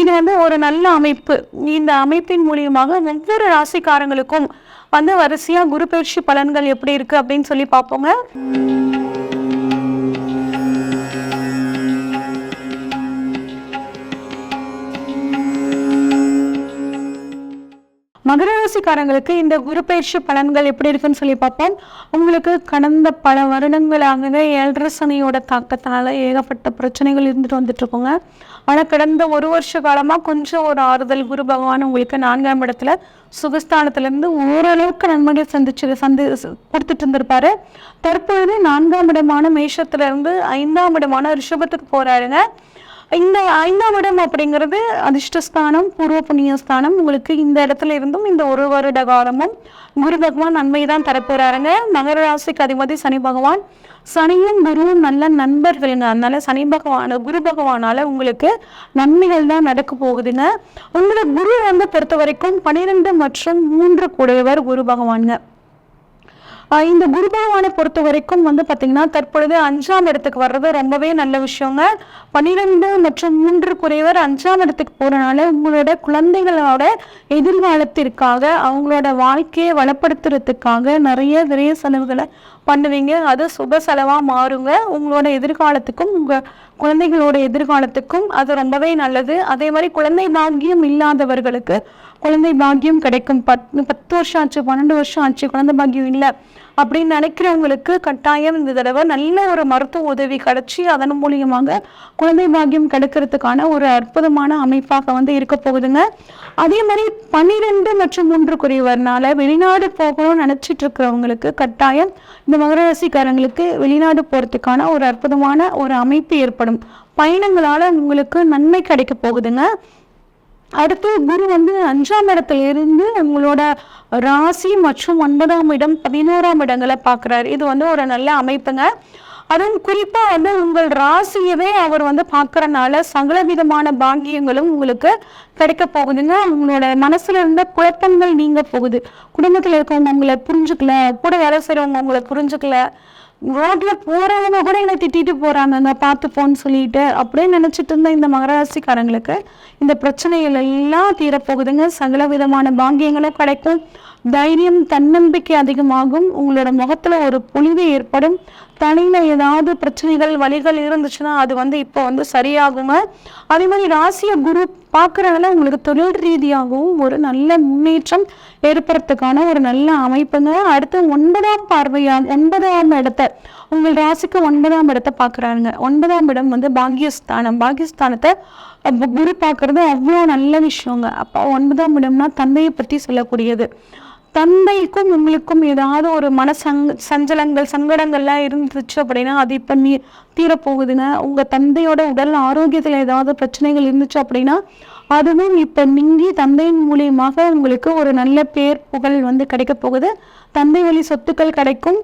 இது வந்து ஒரு நல்ல அமைப்பு. இந்த அமைப்பின் மூலியமாக ஒவ்வொரு ராசிக்காரங்களுக்கும் வந்து வரிசையாக குரு பயிற்சி பலன்கள் எப்படி இருக்கு அப்படின்னு சொல்லி பார்ப்போங்க. ராசிக்காரங்களுக்கு இந்த குரு பயிற்சி பலன்கள் எப்படி இருக்குன்னு சொல்லி பார்ப்போம். உங்களுக்கு கடந்த பல வருடங்களாகவே ஏழரை சனியோட தாக்கத்தினால ஏகப்பட்ட பிரச்சனைகள் இருந்துட்டு வந்துட்டு இருக்கோங்க. ஆனால் கடந்த ஒரு வருஷ காலமாக கொஞ்சம் ஒரு ஆறுதல் குரு பகவான் உங்களுக்கு நான்காம் இடத்துல சுகஸ்தானத்துலேருந்து ஓரளவுக்கு நன்மைகள் சந்திச்சு சந்தி கொடுத்துட்டு இருந்திருப்பாரு. தற்பொழுது நான்காம் இடமான மேஷத்துலேருந்து ஐந்தாம் இடமான ரிஷபத்துக்கு போகிறாருங்க இந்த ஐந்தாம் இடம் அப்படிங்கிறது அதிர்ஷ்டஸ்தானம் பூர்வ புண்ணியஸ்தானம். உங்களுக்கு இந்த இடத்துல இருந்தும் இந்த ஒரு வருட காலமும் குரு பகவான் நன்மை தான் தரப்போறாருங்க. மகர ராசிக்கு அதிபதி சனி பகவான். சனியும் குருவும் நல்ல நண்பர்கள் அதனால சனி பகவான் குரு பகவானால உங்களுக்கு நன்மைகள் தான் நடக்க போகுதுங்க. உங்களை குரு வந்து பொறுத்த வரைக்கும் பன்னிரெண்டு மற்றும் மூன்று கூடையவர் குரு பகவானுங்க. இந்த குரு பகவானை பொறுத்த வரைக்கும் வந்து பார்த்தீங்கன்னா தற்பொழுது அஞ்சாம் இடத்துக்கு வர்றது ரொம்பவே நல்ல விஷயங்க. பன்னிரெண்டு மற்றும் மூன்று குறைவர் அஞ்சாம் இடத்துக்கு போகிறனால உங்களோட குழந்தைகளோட எதிர்காலத்திற்காக அவங்களோட வாழ்க்கையை வளப்படுத்துறதுக்காக நிறைய நிறைய செலவுகளை பண்ணுவீங்க. அது சுப செலவாக மாறுங்க. உங்களோட எதிர்காலத்துக்கும் உங்கள் குழந்தைகளோட எதிர்காலத்துக்கும் அது ரொம்பவே நல்லது. அதே மாதிரி குழந்தை பாக்கியம் இல்லாதவர்களுக்கு குழந்தை பாக்கியம் கிடைக்கும். பத் பத்து வருஷம் ஆச்சு பன்னெண்டு வருஷம் ஆச்சு குழந்தை பாக்கியம் இல்லை. அப்படின்னு நினைக்கிறவங்களுக்கு கட்டாயம் இந்த தடவை நல்ல ஒரு மருத்துவ உதவி கிடச்சி அதன் மூலியமாக குழந்தை பாக்கியம் கிடைக்கிறதுக்கான ஒரு அற்புதமான அமைப்பாக வந்து இருக்க போகுதுங்க. அதே மாதிரி பன்னிரெண்டு மற்றும் மூன்று குறைவர்னால வெளிநாடு போகணும்னு நினைச்சிட்டு இருக்கிறவங்களுக்கு கட்டாயம் இந்த மகர ராசிக்காரங்களுக்கு வெளிநாடு போகிறதுக்கான ஒரு அற்புதமான ஒரு அமைப்பு ஏற்படும். பயணங்களால் உங்களுக்கு நன்மை கிடைக்க போகுதுங்க. அடுத்து குரு வந்து அஞ்சாம் இடத்துல இருந்து உங்களோட ராசி மற்றும் ஒன்பதாம் இடம் பதினோராம் இடங்களை பார்க்குறாரு. இது வந்து ஒரு நல்ல அமைப்புங்க. அதுவும் குறிப்பாக வந்து உங்கள் ராசியவே அவர் வந்து பார்க்குறனால சகல விதமான பாக்கியங்களும் உங்களுக்கு கிடைக்க போகுதுங்க. உங்களோட மனசுல இருந்த குழப்பங்கள் நீங்க போகுது. குடும்பத்தில் இருக்கவங்க உங்களை புரிஞ்சுக்கல கூட வேலை செய்கிறவங்க உங்களை புரிஞ்சுக்கல ரோட்டில் போகிறவங்க கூட என்னை திட்டிட்டு போறாங்க. பார்த்து போன்னு சொல்லிட்டு அப்படியே நினச்சிட்டு இருந்த இந்த மகராசிக்காரங்களுக்கு. இந்த பிரச்சனைகள் எல்லாம் தீரப்போகுதுங்க. சகல விதமான பாங்கியங்களும் கிடைக்கும். தைரியம் தன்னம்பிக்கை அதிகமாகும். உங்களோட முகத்தில் ஒரு பொலிவு ஏற்படும். தலையில ஏதாவது பிரச்சனைகள் வலிகள் இருந்துச்சுன்னா அது வந்து இப்போ வந்து சரியாகுங்க. அதே மாதிரி ராசிய குரு பார்க்குறதுனால உங்களுக்கு தொழில் ரீதியாகவும் ஒரு நல்ல முன்னேற்றம் ஏற்படுறதுக்கான ஒரு நல்ல அமைப்புங்க அடுத்து ஒன்பதாம் பார்வையா ஒன்பதாம் இடத்த உங்கள் ராசிக்கு ஒன்பதாம் இடத்தை பார்க்குறாருங்க. ஒன்பதாம் இடம் வந்து பாகியஸ்தானம். பாகியஸ்தானத்தை குரு பார்க்குறது அவ்வளோ நல்ல விஷயங்க. அப்போ ஒன்பதாம் இடம்னா தந்தையை பற்றி சொல்லக்கூடியது. தந்தைக்கும் உங்களுக்கும் ஏதாவது ஒரு மன சங் சஞ்சலங்கள் சங்கடங்கள்லாம் இருந்துச்சு அப்படின்னா அது இப்போ நீ தீரப்போகுதுன்னா உங்கள் தந்தையோட உடல் ஆரோக்கியத்தில் ஏதாவது பிரச்சனைகள் இருந்துச்சு அப்படின்னா அதுவும் இப்போ நீங்கி தந்தையின் மூலியமாக உங்களுக்கு ஒரு நல்ல பேர் புகழ் வந்து கிடைக்க போகுது. தந்தை வழி சொத்துக்கள் கிடைக்கும்.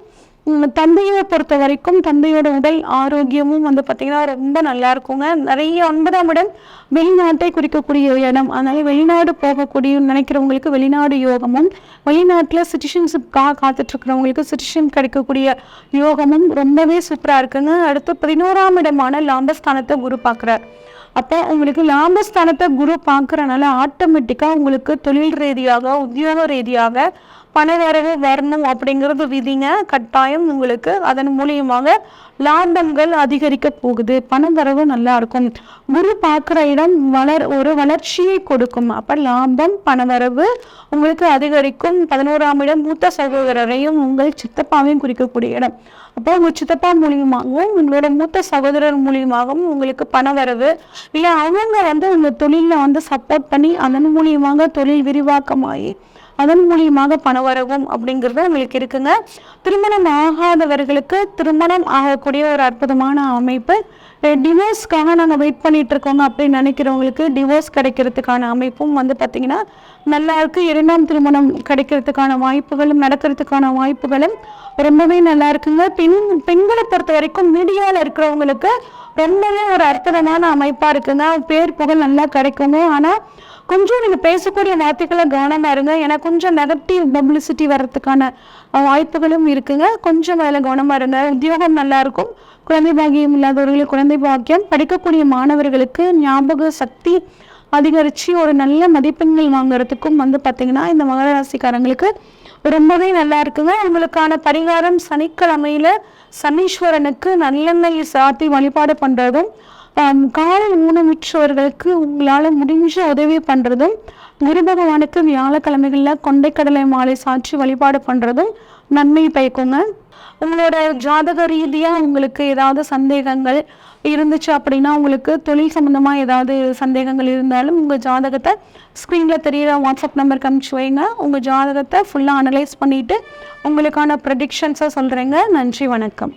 தந்தையை பொறுத்த வரைக்கும் தந்தையோட உடல் ஆரோக்கியமும் வந்து பார்த்திங்கன்னா ரொம்ப நல்லா இருக்குங்க. நிறைய ஒன்பதாம் இடம் வெளிநாட்டை குறிக்கக்கூடிய இடம். அதனால வெளிநாடு போகக்கூடிய நினைக்கிறவங்களுக்கு வெளிநாடு யோகமும் வெளிநாட்டில் சிட்டிசன்ஷிப் காத்துட்ருக்கிறவங்களுக்கு சிட்டிஷன் சிட்டிசன் கிடைக்கக்கூடிய யோகமும் ரொம்பவே சூப்பராக இருக்குங்க. அடுத்து பதினோராம் இடமான லாபஸ்தானத்தை குரு பார்க்குறார் அப்போ உங்களுக்கு லாபஸ்தானத்தை குரு பார்க்குறனால ஆட்டோமேட்டிக்காக உங்களுக்கு தொழில் ரீதியாக உத்தியோக ரீதியாக பணவரவு வரணும் அப்படிங்கிறது விதிங்க. கட்டாயம் உங்களுக்கு. அதன் மூலியமாக லாபங்கள் அதிகரிக்க போகுது. பணவரவு நல்லா இருக்கும். குரு பார்க்குற இடம் வளர் ஒரு வளர்ச்சியை கொடுக்கும். அப்போ லாபம் பணவரவு உங்களுக்கு அதிகரிக்கும். பதினோராம் இடம் மூத்த சகோதரரையும் உங்கள் சித்தப்பாவையும் குறிக்கக்கூடிய இடம். அப்போ உங்கள் சித்தப்பா மூலியமாகவும் உங்களோட மூத்த சகோதரர் மூலியமாகவும் உங்களுக்கு பணவரவு இல்லை அவங்க வந்து உங்கள் தொழிலில் வந்து சப்போர்ட் பண்ணி அதன் மூலியமாக தொழில் விரிவாக்கமாகி அதன் மூலியமாக பணவரவும் அப்படிங்கிறது உங்களுக்கு இருக்குங்க. திருமணம் ஆகாதவர்களுக்கு திருமணம் ஆகக்கூடிய ஒரு அற்புதமான அமைப்பு. டிவோர்ஸ்க்காக நாங்கள் வெயிட் பண்ணிகிட்ருக்கோங்க இருக்கோங்க அப்படின்னு நினைக்கிறவங்களுக்கு டிவோர்ஸ் கிடைக்கிறதுக்கான அமைப்பும் வந்து பார்த்தீங்கன்னா நல்லாயிருக்கு இரண்டாம் திருமணம் கிடைக்கிறதுக்கான வாய்ப்புகளும் நடக்கிறதுக்கான வாய்ப்புகளும் ரொம்பவே நல்லா இருக்குங்க பெண் பெண்களை பொறுத்த வரைக்கும் மீடியாவில் இருக்கிறவங்களுக்கு ரொம்பவே ஒரு அற்புதமான அமைப்பாக இருக்குங்க. பேர் புகழ் நல்லா கிடைக்குங்க. ஆனால் கொஞ்சம் நீங்கள் பேசக்கூடிய வார்த்தைகளை கவனமாக இருங்க. ஏன்னா கொஞ்சம் நெகட்டிவ் பப்ளிசிட்டி வர்றதுக்கான வாய்ப்புகளும் இருக்குங்க. கொஞ்சம் அதில் கவனமாக இருங்க. உத்தியோகம் நல்லா இருக்கும் குழந்தை பாகியம் இல்லாதவர்களுக்கு குழந்தை பாக்கியம் படிக்கக்கூடிய மாணவர்களுக்கு ஞாபக சக்தி அதிகரித்து ஒரு நல்ல மதிப்பெண்கள் வாங்குறதுக்கும் வந்து பார்த்திங்கன்னா இந்த மகர ராசிக்காரங்களுக்கு ரொம்பவே நல்லா இருக்குங்க. உங்களுக்கான பரிகாரம் சனிக்கிழமையில சனீஸ்வரனுக்கு நல்லெண்ணெய் சாத்தி வழிபாடு பண்ணுறதும் காலை ஊனமுற்றவர்களுக்கு உங்களால் முடிஞ்ச உதவி பண்ணுறதும் குரு பகவானுக்கு வியாழக்கிழமைகளில் கொண்டைக்கடலை மாலை சாற்றி வழிபாடு பண்ணுறதும் நன்மை பயக்குங்க. உங்களோட ஜாதக ரீதியாக உங்களுக்கு ஏதாவது சந்தேகங்கள் இருந்துச்சு அப்படின்னா உங்களுக்கு தொழில் சம்மந்தமாக ஏதாவது சந்தேகங்கள் இருந்தாலும் உங்கள் ஜாதகத்தை ஸ்க்ரீனில் தெரியிற வாட்ஸ்அப் நம்பருக்கு அனுப்பிச்சு வைங்க. உங்கள் ஜாதகத்தை ஃபுல்லாக அனலைஸ் பண்ணிவிட்டு உங்களுக்கான ப்ரெடிக்ஷன்ஸை சொல்கிறேங்க நன்றி வணக்கம்.